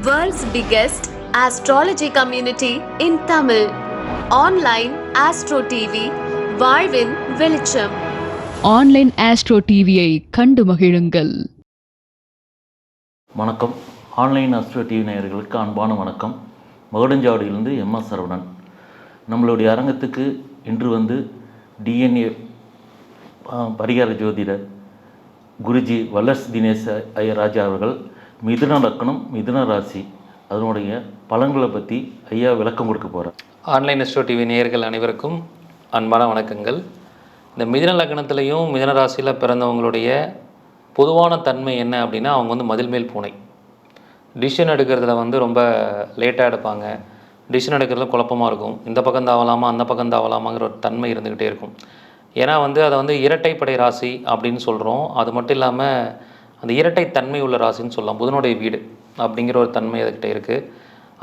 World's biggest astrology community in Tamil. Online Astro TV, வாழ்வின் வெளிச்சம். Online astro டிவியை கண்டு மகிழுங்கள். வணக்கம். ஆன்லைன் அஸ்ட்ரோ டிவி நேயர்களுக்கு அன்பான வணக்கம். மகுடஞ்சாவடியிலிருந்து எம் எஸ் சரவணன். நம்மளுடைய அரங்கத்துக்கு இன்று வந்து டிஎன்ஏ பரிகார ஜோதிடர் குருஜி வல்லர்ஸ் தினேஷ் ஐயா ராஜா அவர்கள் மிதுன லக்கணம் மிதுன ராசி அதனுடைய பலன்களை பற்றி ஐயா விளக்கம் கொடுக்க போகிறேன் ஆன்லைன் எஸ்டோ டிவி நேயர்கள் அனைவருக்கும் அன்பான வணக்கங்கள். இந்த மிதுன லக்னத்திலையும் மிதுன ராசியில் பிறந்தவங்களுடைய பொதுவான தன்மை என்ன அப்படின்னா அவங்க வந்து மதில் மேல் பூனை. டிசிஷன் எடுக்கிறதுல வந்து ரொம்ப லேட்டாக எடுப்பாங்க. டிசிஷன் எடுக்கிறதுல குழப்பமாக இருக்கும். இந்த பக்கம் தாவலாமா அந்த பக்கம் தாவலாமாங்கிற ஒரு தன்மை இருந்துக்கிட்டே இருக்கும். ஏன்னா வந்து அதை வந்து இரட்டைப்படை ராசி அப்படின்னு சொல்கிறோம் அது மட்டும் இல்லாமல் அந்த இரட்டை தன்மை உள்ள ராசின்னு சொல்லலாம். புதனுடைய வீடு அப்படிங்கிற ஒரு தன்மை அதுக்கிட்ட இருக்குது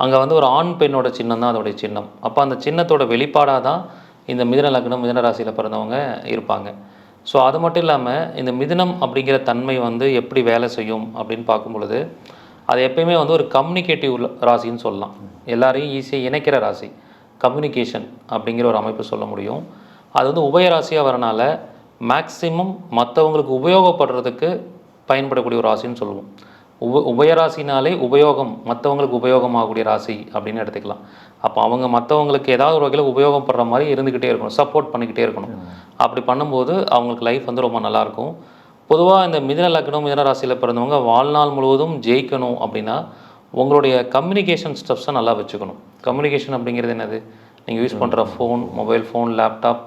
அங்கே வந்து ஒரு ஆண் பெண்ணோட சின்னம் தான் அதோடைய சின்னம். அப்போ அந்த சின்னத்தோட வெளிப்பாடாக தான் இந்த மிதன லக்னம் மிதன ராசியில் பிறந்தவங்க இருப்பாங்க. ஸோ அது மட்டும் இல்லாமல் இந்த மிதனம் அப்படிங்கிற தன்மை வந்து எப்படி வேலை செய்யும் அப்படின்னு பார்க்கும் பொழுது அது எப்பயுமே வந்து ஒரு கம்யூனிகேட்டிவ் ராசின்னு சொல்லலாம். எல்லாரையும் ஈஸியாக இணைக்கிற ராசி. கம்யூனிகேஷன் அப்படிங்கிற ஒரு அமைப்பு சொல்ல முடியும். அது வந்து உபயராசியாக வரனால மேக்ஸிமம் மற்றவங்களுக்கு உபயோகப்படுறதுக்கு பயன்படக்கூடிய ஒரு ராசின்னு சொல்லுவோம். உப உபயராசினாலே உபயோகம் மற்றவங்களுக்கு உபயோகமாகக்கூடிய ராசி அப்படின்னு எடுத்துக்கலாம். அப்போ அவங்க மற்றவங்களுக்கு ஏதாவது ஒரு வகையில் உபயோகப்படுற மாதிரி இருந்துக்கிட்டே இருக்கணும் சப்போர்ட் பண்ணிக்கிட்டே இருக்கணும். அப்படி பண்ணும்போது அவங்களுக்கு லைஃப் வந்து ரொம்ப நல்லாயிருக்கும். பொதுவாக இந்த மிதன லக்னம் மிதன ராசியில் பிறந்தவங்க வாழ்நாள் முழுவதும் ஜெயிக்கணும் அப்படின்னா உங்களுடைய கம்யூனிகேஷன் ஸ்டெப்ஸை நல்லா வச்சுக்கணும். கம்யூனிகேஷன் அப்படிங்கிறது என்னது? நீங்கள் யூஸ் பண்ணுற ஃபோன் மொபைல் ஃபோன் லேப்டாப்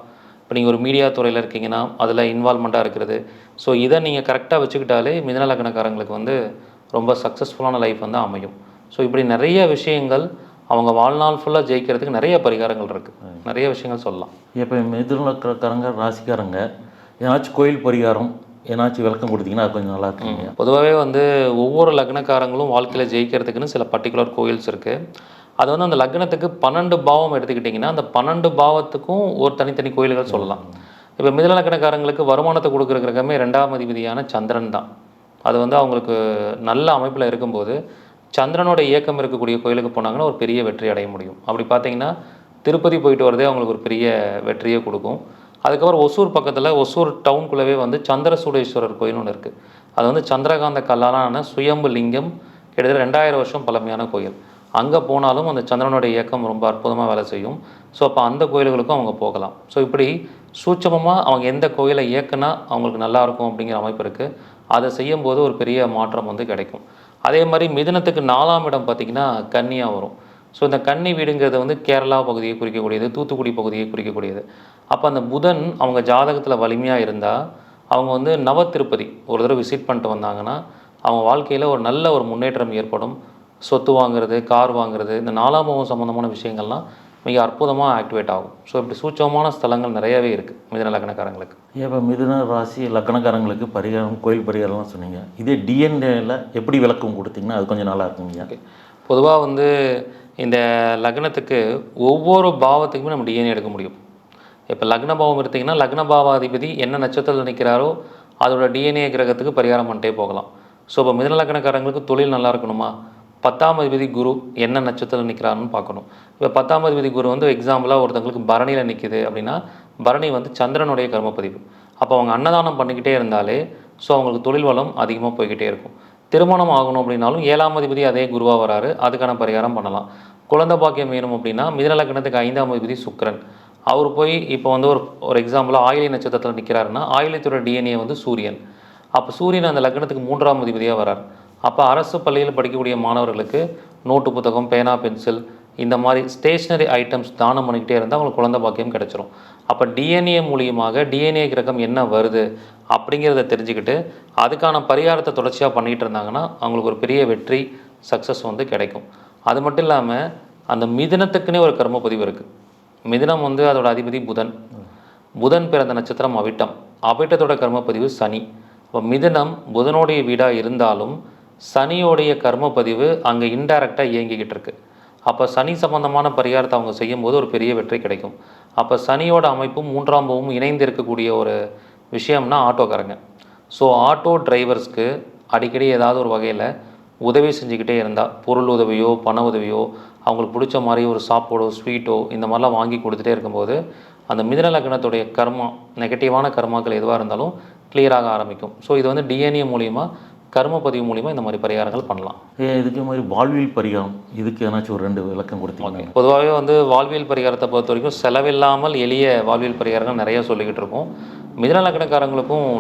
இப்போ நீங்கள் ஒரு மீடியா துறையில் இருக்கீங்கன்னா அதில் இன்வால்மெண்ட்டாக இருக்கிறது. ஸோ இதை நீங்கள் கரெக்டாக வச்சுக்கிட்டாலே மிதன லக்னக்காரங்களுக்கு வந்து ரொம்ப சக்ஸஸ்ஃபுல்லான லைஃப் வந்து அமையும். ஸோ இப்படி நிறைய விஷயங்கள் அவங்க வாழ்நாள் ஃபுல்லாக ஜெயிக்கிறதுக்கு நிறைய பரிகாரங்கள் இருக்குது நிறைய விஷயங்கள் சொல்லலாம். இப்போ மிதுன லக்கணக்காரங்க ராசிக்காரங்க ஏதாச்சும் கோயில் பரிகாரம் ஏதாச்சும் விளக்கம் கொடுத்தீங்கன்னா அது கொஞ்சம் நல்லா இருக்குங்க. பொதுவாகவே வந்து ஒவ்வொரு லக்னக்காரங்களும் வாழ்க்கையில் ஜெயிக்கிறதுக்குன்னு சில பர்டிகுலர் கோயில்ஸ் இருக்குது அது வந்து அந்த லக்னத்துக்கு பன்னெண்டு பாவம் எடுத்துக்கிட்டிங்கன்னா அந்த பன்னெண்டு பாவத்துக்கும் ஒரு தனித்தனி கோயில்கள் சொல்லலாம். இப்போ மிதன லக்னக்காரங்களுக்கு வருமானத்தை கொடுக்குற கிரகமே ரெண்டாம் அதிபதியான சந்திரன் தான். அது வந்து அவங்களுக்கு நல்ல அமைப்பில் இருக்கும்போது சந்திரனோட இயக்கம் இருக்கக்கூடிய கோயிலுக்கு போனாங்கன்னா ஒரு பெரிய வெற்றி அடைய முடியும். அப்படி பார்த்தீங்கன்னா திருப்பதி போயிட்டு வரதே அவங்களுக்கு ஒரு பெரிய வெற்றியை கொடுக்கும். அதுக்கப்புறம் ஒசூர் பக்கத்தில் ஒசூர் டவுனுக்குள்ளவே வந்து சந்திரசூடேஸ்வரர் கோயில் ஒன்று இருக்குது அது வந்து சந்திரகாந்த கல்லாலான சுயம்பு லிங்கம் கிட்டத்தட்ட ரெண்டாயிரம் வருஷம் பழமையான கோயில். அங்கே போனாலும் அந்த சந்திரனுடைய இயக்கம் ரொம்ப அற்புதமாக வேலை செய்யும். ஸோ அப்போ அந்த கோயில்களுக்கும் அவங்க போகலாம். ஸோ இப்படி சூட்சமமாக அவங்க எந்த கோயிலை இயக்குனா அவங்களுக்கு நல்லா இருக்கும் அப்படிங்கிற அமைப்பு இருக்குது அதை செய்யும்போது ஒரு பெரிய மாற்றம் வந்து கிடைக்கும். அதே மாதிரி மிதனத்துக்கு நாலாம் இடம் பார்த்திங்கன்னா கன்னியாக வரும். ஸோ இந்த கன்னி வீடுங்கிறது வந்து கேரளா பகுதியை குறிக்கக்கூடியது தூத்துக்குடி பகுதியை குறிக்கக்கூடியது. அப்போ அந்த புதன் அவங்க ஜாதகத்தில் வலிமையாக இருந்தால் அவங்க வந்து நவ திருப்பதி ஒரு தடவை விசிட் பண்ணிட்டு வந்தாங்கன்னா அவங்க வாழ்க்கையில் ஒரு நல்ல ஒரு முன்னேற்றம் ஏற்படும். சொத்து வாங்குறது கார் வாங்குறது இந்த நாலாம் பாவம் சம்மந்தமான விஷயங்கள்லாம் மிக அற்புதமாக ஆக்டிவேட் ஆகும். ஸோ இப்படி சூட்சமான ஸ்தலங்கள் நிறையவே இருக்குது மிதன லக்னக்காரங்களுக்கு. இப்போ மிதுன ராசி லக்னக்காரங்களுக்கு பரிகாரம் கோயில் பரிகாரம்லாம் சொன்னீங்க. இதே டிஎன்ஏல எப்படி விளக்கம் கொடுத்தீங்கன்னா அது கொஞ்சம் நல்லா இருக்குங்க. பொதுவாக வந்து இந்த லக்னத்துக்கு ஒவ்வொரு பாவத்துக்குமே நம்ம டிஎன்ஏ எடுக்க முடியும். இப்போ லக்ன பாவம் எடுத்திங்கன்னா லக்ன பாவாதிபதி என்ன நட்சத்திரத்தில் நிற்கிறாரோ அதோட டிஎன்ஏ கிரகத்துக்கு பரிகாரம் பண்ணிட்டே போகலாம். ஸோ இப்போ மிதன லக்னக்காரங்களுக்கு தொழில் நல்லா இருக்கணுமா? பத்தாம் அதிபதி குரு என்ன நட்சத்திரத்தில் நிற்கிறாருன்னு பார்க்கணும். இப்போ பத்தாம் அதிபதி குரு வந்து எக்ஸாம்பிளாக ஒருத்தங்களுக்கு பரணியில் நிற்கிது அப்படின்னா பரணி வந்து சந்திரனுடைய கர்மப்பதிவு. அப்போ அவங்க அன்னதானம் பண்ணிக்கிட்டே இருந்தாலே ஸோ அவங்களுக்கு தொழில் வளம் அதிகமாக போய்கிட்டே இருக்கும். திருமணம் ஆகணும் அப்படின்னாலும் ஏழாம் அதிபதி அதே குருவாக வராரு அதுக்கான பரிகாரம் பண்ணலாம். குழந்தை பாக்கியம் வேணும் அப்படின்னா மிதநலக்கணத்துக்கு ஐந்தாம் அதிபதி சுக்கிரன். அவர் போய் இப்போ வந்து ஒரு ஒரு எக்ஸாம்பிளாக ஆயிலை நட்சத்திரத்தில் நிற்கிறாருன்னா ஆயிலத்தோட டிஎன்ஏ வந்து சூரியன். அப்போ சூரியன் அந்த லக்னத்துக்கு மூன்றாம் அதிபதியாக வரார். அப்போ அரசு பள்ளியில் படிக்கக்கூடிய மாணவர்களுக்கு நோட்டு புத்தகம் பேனா பென்சில் இந்த மாதிரி ஸ்டேஷ்னரி ஐட்டம்ஸ் தானம் பண்ணிக்கிட்டே இருந்தால் அவங்களுக்கு குழந்தை பாக்கியம் கிடைச்சிரும். அப்போ டிஎன்ஏ மூலியமாக டிஎன்ஏ கிரகம் என்ன வருது அப்படிங்கிறத தெரிஞ்சுக்கிட்டு அதுக்கான பரிகாரத்தை தொடர்ச்சியாக பண்ணிகிட்டு இருந்தாங்கன்னா அவங்களுக்கு ஒரு பெரிய வெற்றி சக்ஸஸ் வந்து கிடைக்கும். அது மட்டும் இல்லாமல் அந்த மிதினத்துக்குன்னே ஒரு கர்ம பதிவு இருக்குது மிதினம் வந்து அதோட அதிபதி புதன். புதன் பிறந்த நட்சத்திரம் அவிட்டம். அவிட்டத்தோட கர்மப்பதிவு சனி. இப்போ மிதுனம் புதனுடைய வீடாக இருந்தாலும் சனியோடைய கர்மப்பதிவு அங்கே இன்டைரக்டாக இயங்கிக்கிட்டு இருக்கு. அப்போ சனி சம்பந்தமான பரிகாரத்தை அவங்க செய்யும்போது ஒரு பெரிய வெற்றி கிடைக்கும். அப்போ சனியோட அமைப்பும் மூன்றாம் பூவும் இணைந்து இருக்கக்கூடிய ஒரு விஷயம்னா ஆட்டோக்காரங்க. ஸோ ஆட்டோ டிரைவர்ஸ்க்கு அடிக்கடி ஏதாவது ஒரு வகையில் உதவி செஞ்சுக்கிட்டே இருந்தால் பொருள் உதவியோ பண உதவியோ அவங்களுக்கு பிடிச்ச மாதிரி ஒரு சாப்பாடோ ஸ்வீட்டோ இந்த மாதிரிலாம் வாங்கி கொடுத்துட்டே இருக்கும்போது அந்த மிதன லக்னத்துடைய கர்மா நெகட்டிவான கர்மாக்கள் எதுவாக இருந்தாலும் கிளியராக ஆரம்பிக்கும். ஸோ இது வந்து டிஎன்ஏ மூலிமா கர்ம பதிவு மூலிமா இந்த மாதிரி பரிகாரங்கள் பண்ணலாம். இதுக்கு மாதிரி வாழ்வியல் பரிகாரம் இதுக்கு ஏதாச்சும் ஒரு ரெண்டு விளக்கம் கொடுத்தீங்க பொதுவாகவே வந்து வாழ்வியல் பரிகாரத்தை பொறுத்த வரைக்கும் செலவில்லாமல் எளிய வாழ்வியல் பரிகாரங்கள் நிறைய சொல்லிக்கிட்டு இருக்கோம். மிதன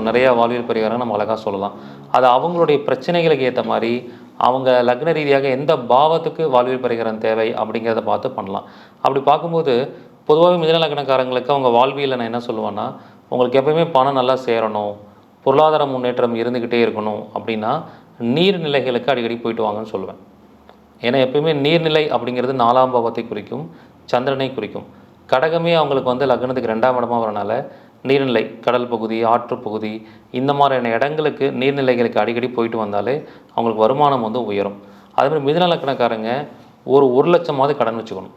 நிறைய வாழ்வியல் பரிகாரம் நம்ம அழகாக சொல்லலாம். அது அவங்களுடைய பிரச்சனைகளுக்கு ஏற்ற மாதிரி அவங்க லக்ன ரீதியாக எந்த பாவத்துக்கு வாழ்வியல் பரிகாரம் தேவை அப்படிங்கிறத பார்த்து பண்ணலாம். அப்படி பார்க்கும்போது பொதுவாகவே மிதன லக்னக்காரங்களுக்கு அவங்க வாழ்வியலில் நான் என்ன சொல்லுவேன்னா உங்களுக்கு எப்பயுமே பணம் நல்லா சேரணும். பொருளாதார முன்னேற்றம் இருந்துக்கிட்டே இருக்கணும் அப்படின்னா நீர்நிலைகளுக்கு அடிக்கடி போயிட்டு வாங்கன்னு சொல்லுவேன். ஏன்னா எப்பயுமே நீர்நிலை அப்படிங்கிறது நாலாம் பாவத்தை குறிக்கும் சந்திரனை குறிக்கும். கடகமே அவங்களுக்கு வந்து லக்னத்துக்கு ரெண்டாம் இடமா வரனால நீர்நிலை கடல் பகுதி ஆற்றுப் பகுதி இந்த மாதிரியான இடங்களுக்கு நீர்நிலைகளுக்கு அடிக்கடி போயிட்டு வந்தாலே அவங்களுக்கு வருமானம் வந்து உயரும். அதே மாதிரி மிதுன லக்கணக்காரங்க ஒரு ஒரு லட்சமாவது கடன் வச்சுக்கணும்.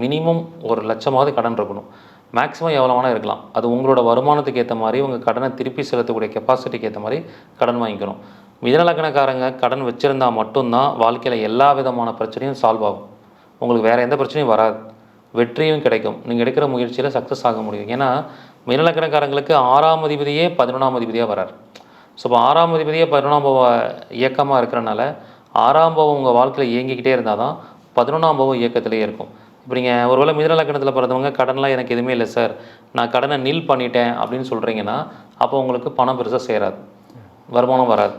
மினிமம் ஒரு லட்சமாவது கடன் இருக்கணும். மேக்ஸிமம் எவ்வளோ வேணால் இருக்கலாம். அது உங்களோட வருமானத்துக்கு ஏற்ற மாதிரி உங்கள் கடனை திருப்பி செலுத்தக்கூடிய கெப்பாசிட்டிக்கு ஏற்ற மாதிரி கடன் வாங்கிக்கணும். மிதநலக்கணக்காரங்க கடன் வச்சுருந்தா மட்டும்தான் வாழ்க்கையில் எல்லா விதமான பிரச்சனையும் சால்வ் ஆகும். உங்களுக்கு வேறு எந்த பிரச்சனையும் வராது. வெற்றியும் கிடைக்கும். நீங்கள் எடுக்கிற முயற்சியில் சக்ஸஸ் ஆக முடியும். ஏன்னா மிதநலக்கணக்காரங்களுக்கு ஆறாம் அதிபதியே பதினொன்றாம் அதிபதியாக வரார். ஸோ இப்போ ஆறாம் அதிபதியே பதினொன்றாம் பாவ இயக்கமாக இருக்கிறனால ஆறாம் பாவம் உங்கள் வாழ்க்கையில் இயங்கிக்கிட்டே இருந்தால் தான் பதினொன்றாம் பாவம் இயக்கத்திலே இருக்கும். இப்போ நீங்கள் ஒருவேளை மிதன லக்கணத்தில் பிறந்தவங்க கடன்லாம் எனக்கு எதுவுமே இல்லை சார். நான் கடனை நில் பண்ணிட்டேன் அப்படின்னு சொல்கிறீங்கன்னா அப்போ உங்களுக்கு பணம் பெருசாக சேராது. வருமானம் வராது.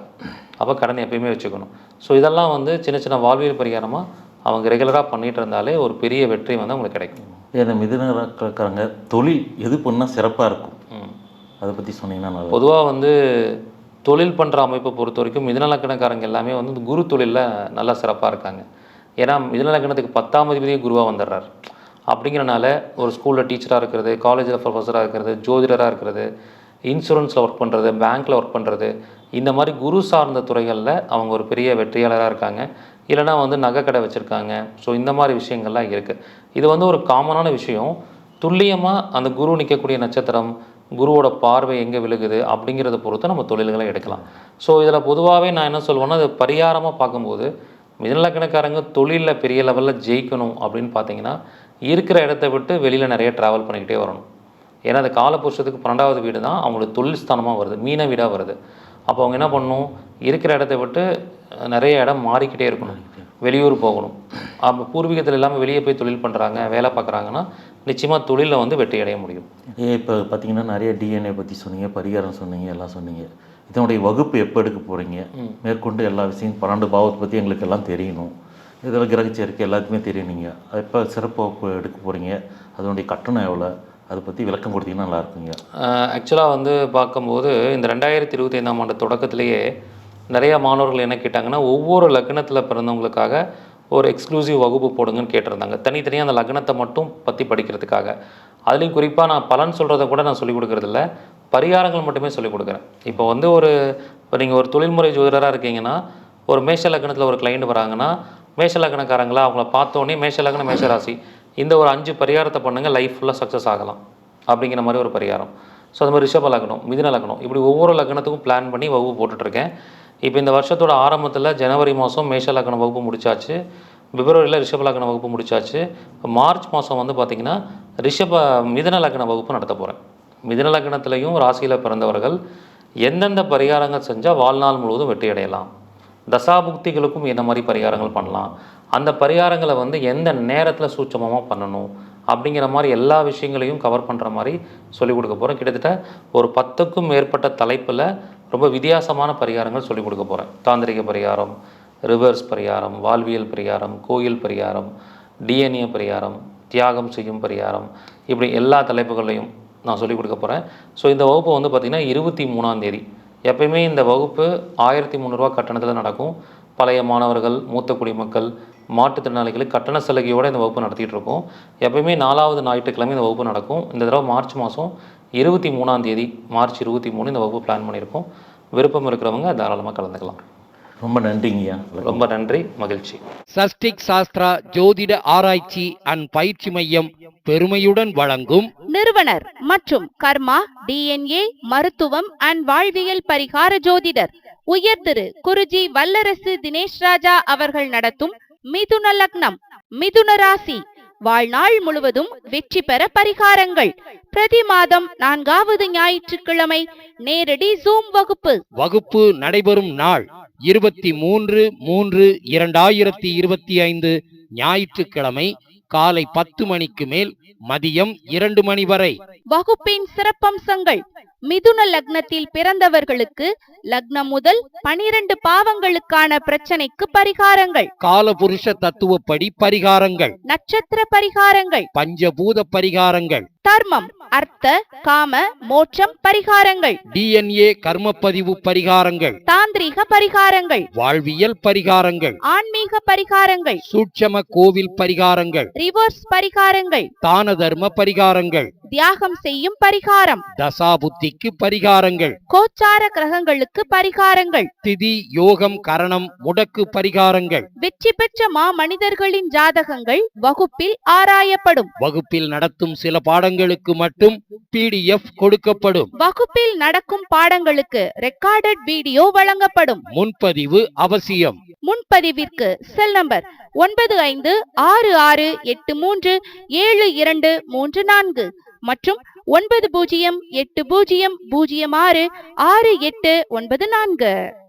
அப்போ கடன் எப்பயுமே வச்சுக்கணும். ஸோ இதெல்லாம் வந்து சின்ன சின்ன வாழ்வியல் பரிகாரமாக அவங்க ரெகுலராக பண்ணிட்டு இருந்தாலே ஒரு பெரிய வெற்றி வந்து அவங்களுக்கு கிடைக்கும். இந்த மிதுனக்காரங்க தொழில் எது பண்ணால் சிறப்பாக இருக்கும்? ம். அதை பற்றி சொன்னீங்கன்னா பொதுவாக வந்து தொழில் பண்ணுற அமைப்பை பொறுத்த வரைக்கும் மிதனலக்கணக்காரங்க எல்லாமே வந்து குரு தொழிலில் நல்லா சிறப்பாக இருக்காங்க. ஏன்னா மிதனலக்கணத்துக்கு பத்தாம் அதிபதியே குருவாக வந்துடுறார். அப்படிங்கிறனால ஒரு ஸ்கூலில் டீச்சராக இருக்கிறது காலேஜில் ப்ரொஃபஸராக இருக்கிறது ஜோதிடராக இருக்கிறது இன்சூரன்ஸில் ஒர்க் பண்ணுறது பேங்க்கில் ஒர்க் பண்ணுறது இந்த மாதிரி குரு சார்ந்த துறைகளில் அவங்க ஒரு பெரிய வெற்றியாளராக இருக்காங்க. இல்லைனா வந்து நகைக்கடை வச்சுருக்காங்க. ஸோ இந்த மாதிரி விஷயங்கள்லாம் இருக்குது இது வந்து ஒரு காமனான விஷயம். துல்லியமாக அந்த குரு நிற்கக்கூடிய நட்சத்திரம் குருவோட பார்வை எங்கே விழுகுது அப்படிங்கிறத பொறுத்து நம்ம தொழில்களை எடுக்கலாம். ஸோ இதில் பொதுவாகவே நான் என்ன சொல்லுவேன்னா அது பரிகாரமாக பார்க்கும்போது மிதலக்கணக்காரங்க தொழிலில் பெரிய லெவலில் ஜெயிக்கணும் அப்படின்னு பார்த்தீங்கன்னா இருக்கிற இடத்த விட்டு வெளியில் நிறைய ட்ராவல் பண்ணிக்கிட்டே வரணும். ஏன்னா அந்த காலபுருஷத்துக்கு பன்னெண்டாவது வீடு தான் அவங்களுக்கு தொழில் ஸ்தானமாக வருது மீன வீடாக வருது. அப்போ அவங்க என்ன பண்ணணும்? இருக்கிற இடத்த விட்டு நிறைய இடம் மாறிக்கிட்டே இருக்கணும். வெளியூர் போகணும். அப்போ பூர்வீகத்தில் இல்லாமல் வெளியே போய் தொழில் பண்ணுறாங்க வேலை பார்க்குறாங்கன்னா நிச்சயமாக தொழிலில் வந்து வெற்றி அடைய முடியும். ஏ இப்போ பார்த்தீங்கன்னா நிறைய டிஎன்ஏ பற்றி சொன்னீங்க பரிகாரம் சொன்னீங்க எல்லாம் சொன்னீங்க. இதனுடைய வகுப்பு எப்போ எடுக்க போகிறீங்க மேற்கொண்டு எல்லா விஷயம் பன்னெண்டு பாவத்தை பற்றி எங்களுக்கு எல்லாம் தெரியணும். இதில் கிரகச்சேர்க்கை எல்லாத்துக்குமே தெரியும் நீங்கள் எப்போ சிறப்பு வகுப்பு எடுக்க போகிறீங்க அதனுடைய கட்டணம் எவ்வளோ அதை பற்றி விளக்கம் கொடுத்தீங்கன்னா நல்லா இருக்குங்க. ஆக்சுவலாக வந்து பார்க்கும்போது இந்த ரெண்டாயிரத்தி இருபத்தி ஐந்தாம் ஆண்டு தொடக்கத்திலேயே நிறைய மாணவர்கள் என்ன கேட்டாங்கன்னா ஒவ்வொரு லக்னத்தில் பிறந்தவங்களுக்காக ஒரு எக்ஸ்க்ளூசிவ் வகுப்பு போடுங்கன்னு கேட்டிருந்தாங்க. தனித்தனியாக அந்த லக்னத்தை மட்டும் பற்றி படிக்கிறதுக்காக. அதுலேயும் குறிப்பாக நான் பலன் சொல்கிறத கூட நான் சொல்லிக் கொடுக்கறதில்ல. பரிகாரங்கள் மட்டுமே சொல்லிக் கொடுக்குறேன். இப்போ வந்து ஒரு இப்போ நீங்கள் ஒரு தொழில்முறை ஜோதிடராக இருக்கீங்கன்னா ஒரு மேஷ லக்னத்தில் ஒரு கிளைண்ட் வராங்கன்னா மேஷ லக்னக்காரங்களா அவங்கள பார்த்தோன்னே மேஷ லக்னம் மேஷராசி இந்த ஒரு அஞ்சு பரிகாரத்தை பண்ணுங்கள் லைஃப் ஃபுல்லாக சக்ஸஸ் ஆகலாம். அப்படிங்கிற மாதிரி ஒரு பரிகாரம். ஸோ அது மாதிரி ரிஷப லக்னம் மிதின லக்னம் இப்படி ஒவ்வொரு லக்னத்துக்கும் பிளான் பண்ணி வகுப்பு போட்டுட்ருக்கேன் இப்போ இந்த வருஷத்தோட ஆரம்பத்தில் ஜனவரி மாதம் மேஷலக்கண வகுப்பு முடிச்சாச்சு. பிப்ரவரியில் ரிஷபலக்கண வகுப்பு முடிச்சாச்சு. இப்போ மார்ச் மாதம் வந்து பார்த்திங்கன்னா ரிஷப மிதன லக்கண வகுப்பு நடத்த போகிறேன் மிதன லக்னத்திலையும் ராசியில் பிறந்தவர்கள் எந்தெந்த பரிகாரங்கள் செஞ்சால் வாழ்நாள் முழுவதும் வெற்றி அடையலாம். தசாபுக்திகளுக்கும் என்ன மாதிரி பரிகாரங்கள் பண்ணலாம். அந்த பரிகாரங்களை வந்து எந்த நேரத்தில் சூட்சமமாக பண்ணணும் அப்படிங்கிற மாதிரி எல்லா விஷயங்களையும் கவர் பண்ணுற மாதிரி சொல்லிக் கொடுக்க போகிறோம் கிட்டத்தட்ட ஒரு பத்துக்கும் மேற்பட்ட தலைப்பில் ரொம்ப வித்தியாசமான பரிகாரங்கள் சொல்லிக் கொடுக்க போகிறேன் தாந்திரிக பரிகாரம் ரிவர்ஸ் பரிகாரம் வாழ்வியல் பரிகாரம் கோயில் பரிகாரம் டிஎன்ஏ பரிகாரம் தியாகம் செய்யும் பரிகாரம் இப்படி எல்லா தலைப்புகளையும் நான் சொல்லிக் கொடுக்க போகிறேன் ஸோ இந்த வகுப்பு வந்து பார்த்திங்கன்னா இருபத்தி மூணாந்தேதி எப்பயுமே இந்த வகுப்பு ஆயிரத்தி முந்நூறுரூவா கட்டணத்தில் நடக்கும். பழைய மாணவர்கள் மூத்த குடிமக்கள் மாற்றுத்திறனாளிகளுக்கு கட்டண சலுகையோடு இந்த வகுப்பு நடத்திட்டு இருக்கோம். எப்பயுமே நாலாவது ஞாயிற்றுக்கிழமை இந்த வகுப்பு நடக்கும். இந்த தடவை மார்ச் மாதம் இருபத்தி மூணாம் தேதி மார்ச் இருபத்தி மூணு இந்த வகுப்பு பிளான் பண்ணியிருக்கோம். விருப்பம் இருக்கிறவங்க தாராளமாக கலந்துக்கலாம். ரொம்ப நன்றிங்கய்யா ரொம்ப நன்றி மகிழ்ச்சி. சஷ்டிக் சாஸ்திரா ஜோதிட ஆராய்ச்சி அண்ட் பயிற்சி மையம் பெருமையுடன் வழங்கும் நிறுவனர் மற்றும் கர்மா டிஎன்ஏ மருத்துவம் அண்ட் வாழ்வியல் பரிகார ஜோதிடர் உயர் திரு குருஜி வல்லரசு தினேஷ் ராஜா அவர்கள் நடத்தும் மிதுன லக்னம் மிதுன ராசி வாழ்நாள் முழுவதும் வெற்றி பெற பரிகாரங்கள். பிரதி மாதம் நான்காவது ஞாயிற்றுக்கிழமை நேரடி ஜூம் வகுப்பு. வகுப்பு நடைபெறும் நாள் இருபத்தி மூன்று மூன்று இரண்டாயிரத்தி இருபத்தி ஐந்து ஞாயிற்றுக்கிழமை காலை பத்து மணிக்கு மேல் மதியம் இரண்டு மணி வரை. வகுப்பின் சிறப்பம்சங்கள். மிதுன லக்னத்தில் பிறந்தவர்களுக்கு லக்னம் முதல் பனிரெண்டு பாவங்களுக்கான பிரச்சனைக்கு பரிகாரங்கள். காலபுருஷ தத்துவப்படி பரிகாரங்கள். நட்சத்திர பரிகாரங்கள். பஞ்சபூத பரிகாரங்கள். தர்மம் அர்த்த காம மோட்சம் பரிகாரங்கள். டிஎன்ஏ கர்மப்பதிவு பரிகாரங்கள். தாந்திரீக பரிகாரங்கள். வாழ்வியல் பரிகாரங்கள். ஆன்மீக பரிகாரங்கள். சூட்சம கோவில் பரிகாரங்கள். ரிவர்ஸ் பரிகாரங்கள். தான தர்ம பரிகாரங்கள். தியாகம் செய்யும் பரிகாரம். தசாபுத்திக்கு பரிகாரங்கள். கோச்சார கிரகங்களுக்கு பரிகாரங்கள். திதி யோகம் கரணம் முடக்கு பரிகாரங்கள். வெற்றி பெற்ற மா மனிதர்களின் ஜாதகங்கள் வகுப்பில் ஆராயப்படும். வகுப்பில் நடத்தும் சில பாடங்களுக்கு மட்டும் பிடிஎஃப் கொடுக்கப்படும். வகுப்பில் நடக்கும் பாடங்களுக்கு ரெக்கார்டட் வீடியோ வழங்கப்படும். முன்பதிவு அவசியம். முன்பதிவிற்கு செல் நம்பர் ஒன்பது ஐந்து ஆறு ஆறு எட்டு மூன்று ஏழு இரண்டு மூன்று நான்கு மற்றும் ஒன்பது பூஜ்ஜியம் எட்டு பூஜ்ஜியம் பூஜ்ஜியம் ஆறு ஆறு எட்டு ஒன்பது நான்கு.